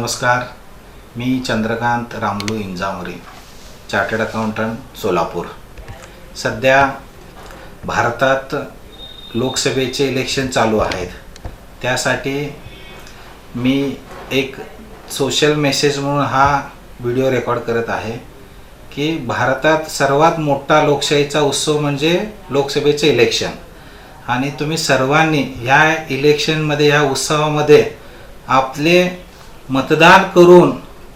नमस्कार. मी चंद्रकांत रामलू इंजामरी चार्टर्ड अकाउंटंट सोलापूर. सध्या भारतात लोकसभेचे इलेक्शन चालू आहेत. त्यासाठी मी एक सोशल मेसेज म्हणून हा व्हिडिओ रेकॉर्ड करत आहे की भारतात सर्वात मोठा लोकशाहीचा उत्सव म्हणजे लोकसभेचे इलेक्शन. आणि तुम्ही सर्वांनी ह्या इलेक्शनमध्ये ह्या उत्सवामध्ये आपले मतदान करून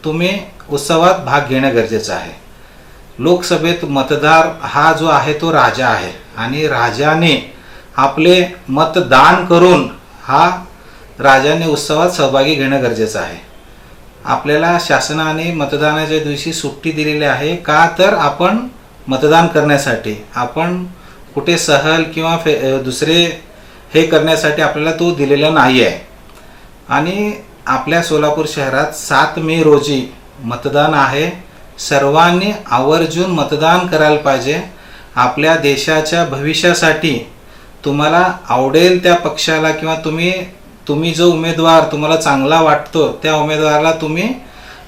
तुम्ही उत्सवात भाग घेणं गरजेचं आहे. लोकसभेत मतदार हा जो आहे तो राजा आहे आणि राजाने आपले मतदान करून हा राजाने उत्सवात सहभागी घेणं गरजेचं आहे. आपल्याला शासनाने मतदानाच्या दिवशी सुट्टी दिलेली आहे का तर आपण मतदान करण्यासाठी आपण कुठे सहल किंवा फे दुसरे हे करण्यासाठी आपल्याला तो दिलेला नाही आहे आणि आपल्या सोलापूर शहरात सात मे रोजी मतदान आहे. सर्वांनी आवर्जून मतदान करायला पाहिजे. आपल्या देशाच्या भविष्यासाठी तुम्हाला आवडेल त्या पक्षाला किंवा तुम्ही तुम्ही जो उमेदवार तुम्हाला चांगला वाटतो त्या उमेदवाराला तुम्ही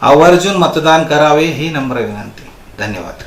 आवर्जून मतदान करावे ही नम्र विनंती. धन्यवाद.